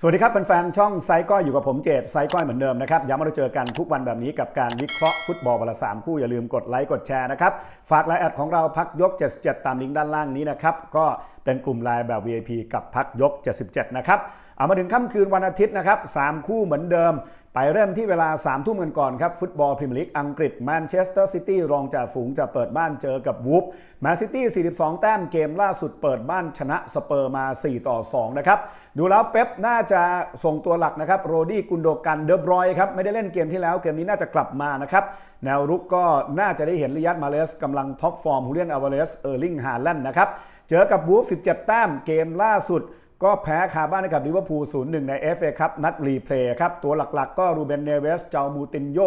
สวัสดีครับแฟนๆช่องไซก้อยอยู่กับผมเจตไซก้อยเหมือนเดิมนะครับย้ำว่าเราเจอกันทุกวันแบบนี้กับการวิเคราะห์ฟุตบอลวันละสามคู่อย่าลืมกดไลค์กดแชร์นะครับ ฝากไลน์แอดของเราพักยก 77 ตามลิงก์ด้านล่างนี้นะครับ ก็ เป็นกลุ่มไลน์แบบ VIP กับพักยก 77 นะครับ เอามาถึงค่ำคืนวันอาทิตย์นะครับสามคู่เหมือนเดิม ไปเริ่มที่เวลา 3 ทุ่มกันก่อนครับ ฟุตบอลพรีเมียร์ลีกอังกฤษแมนเชสเตอร์ซิตี้รองจากฝูงจะเปิดบ้านเจอกับวูฟแมนซิตี้ 42 แต้มเกมล่าสุดเปิดบ้านชนะสเปอร์มา 4 ต่อ 2 นะครับ ดูแล้วเป๊ปน่าจะส่งตัวหลักนะครับโรดี้กุนโดกันเดอบรอยครับไม่ได้เล่นเกมที่แล้วเกมนี้น่าจะกลับมานะครับแนวรุกก็น่าจะได้เห็นริยัตมาเลสกำลังท็อปฟอร์มฮูเลียนอเวเลสเออร์ลิงฮาแลนด์นะครับเจอกับวูฟ17 แต้มเกมล่าสุด ก็แพ้คาบ้านให้กับลิเวอร์พูล0-1 ใน FA ครับนัดรีเพลย์ครับตัวหลักๆ ก็รูเบนเนเวสเจามูตินโย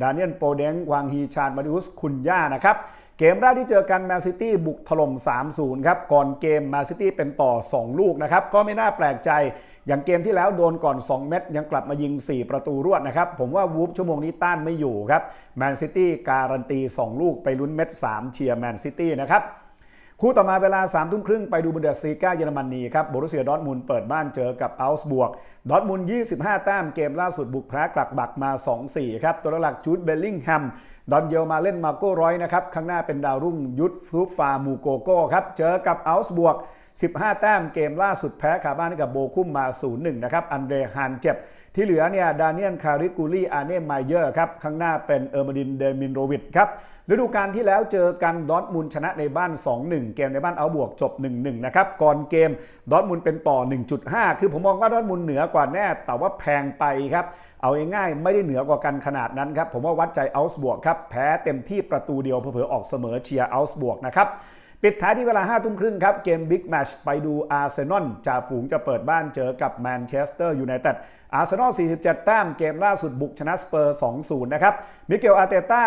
ดานิเอลโปเดงวางฮีชานมาดิอุสคุนย่านะครับ เกมแรกที่เจอกันแมนซิตี้บุกถล่ม 3-0 ครับ ก่อนเกมแมนซิตี้เป็นต่อ 2 ลูกนะครับ ก็ไม่น่าแปลกใจ อย่างเกมที่แล้วโดนก่อน 2 เม็ดยังกลับมายิง 4 ประตูรวดนะครับ ผมว่าวูฟชั่วโมงนี้ต้านไม่อยู่ครับแมนซิตี้การันตี 2 ลูกไปลุ้นเม็ด 3 เชียร์แมนซิตี้นะครับ คู่ต่อมาเวลา3ามทุ่มครึ่งไปดูบุนเดสซีกาเยอรมนีครับโบรุเซียดอร์ทมุนเปิดบ้านเจอกับอัลส์บวกดอร์ทมุนด์25 แต้มเกมล่าสุดบุกแพ้กลักบักมา 2-4 ครับ ตัวหลักจูดเบลลิงแฮมดอนเยลมาเล่นมาโก้ร้อยนะครับ ข้างหน้าเป็นดาวรุ่งยุทธฟลูฟามูโกโก้ครับ เจอกับอัลส์บวก 15 แต้มเกมล่าสุดแพ้คาบ้านกับโบคุ้มมา 0-1 นะครับ อันเดรฮานเจ็บ ที่เหลือเนี่ยดานิเอลคาริกูลี่อาเน่ไมเยอร์ครับ ข้างหน้าเป็นเออร์มาดินเดมินโรวิดครับฤดูกาลที่แล้วเจอกันดอทมุนด์ชนะในบ้าน 2-1 เกมในบ้านเอาบวกจบ 1-1 นะครับ ก่อนเกมดอทมุนด์เป็นต่อ 1.5 คือผมมองว่าดอทมุนด์เหนือกว่าแน่ แต่ว่าแพงไปครับ เอาง่ายๆไม่ได้เหนือกว่ากันขนาดนั้นครับ ผมว่าวัดใจเอาส์บวกครับ แพ้เต็มที่ประตูเดียวเผลอๆออกเสมอเชียร์เอาส์บวกนะครับ ปิดท้ายที่เวลา5ทุ่มครึ่งครับ เกมบิ๊กแมชไปดูอาร์เซนอลจ่าฝูงจะเปิดบ้านเจอกับแมนเชสเตอร์ยูไนเต็ดอาร์เซนอล 47 แต้มเกมล่าสุดบุกชนะสเปอร์ 2-0 นะครับมิเกลอาร์เตต้า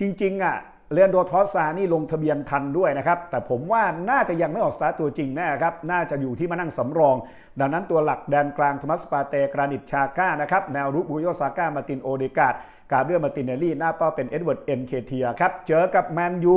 จริง ๆ อะ เรียนโดทอสซานี่ลงทะเบียนทันด้วยนะครับ แต่ผมว่าน่าจะยังไม่ออกสตาร์ตตัวจริงแน่ครับ น่าจะอยู่ที่มานั่งสำรอง ดังนั้นตัวหลักแดนกลางโทมัสปาเตกรานิตชาก้านะครับแนวรุกบุโยซาก้ามาตินโอเดกาดกาเบรียลมาตินเนลลี่ หน้าเป้าเป็นเอ็ดเวิร์ดเอ็นเคเทียครับ เจอกับแมนยู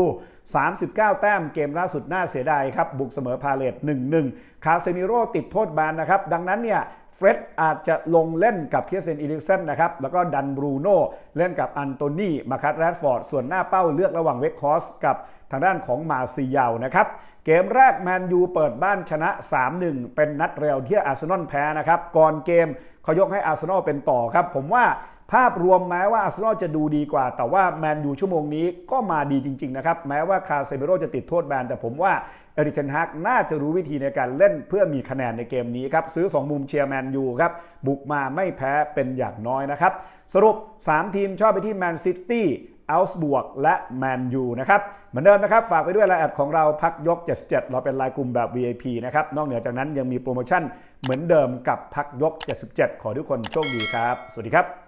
39 แต้มเกมล่าสุดน่าเสียดายครับ บุกเสมอพาเลต1-1 คาเซมิโร่ติดโทษแบนนะครับ ดังนั้นเนี่ย เฟร็ดอาจจะลงเล่นกับเคียเซนอีลิกเซนนะครับ แล้วก็ดันบรูโน่เล่นกับอันโตนีมาคัตแรดฟอร์ด ส่วนหน้าเป้าเลือกระหว่างเวกคอสกับทางด้านของมาซียาวนะครับ เกมแรกแมนยูเปิดบ้านชนะ 3-1 เป็นนัดเร็วที่อาร์เซนอลแพ้นะครับ ก่อนเกมเขายกให้อาร์เซนอลเป็นต่อครับ ผมว่า ภาพรวมแม้ว่าอาร์เซนอลจะดูดีกว่า แต่ว่าแมนยูชั่วโมงนี้ก็มาดีจริง ๆ นะครับ แม้ว่าคาเซเมโรจะติดโทษแบนแต่ผมว่าเอริกเทนฮากน่าจะรู้วิธีในการเล่นเพื่อมีคะแนนในเกมนี้ครับ ซื้อ 2 มุมเชียร์แมนยูครับ บุกมาไม่แพ้เป็นอย่างน้อยนะครับ สรุป 3 ทีมชอบไปที่แมนซิตี้อัลส์บวกและแมนยูนะครับ เหมือนเดิมนะครับ ฝากไปด้วยรายแอดของเราพักยก 77 เราเป็นรายกลุ่มแบบ VIP นะครับ นอกเหนือจากนั้นยังมีโปรโมชั่นเหมือนเดิมกับพักยก 77 ขอทุกคนโชคดีครับ สวัสดีครับ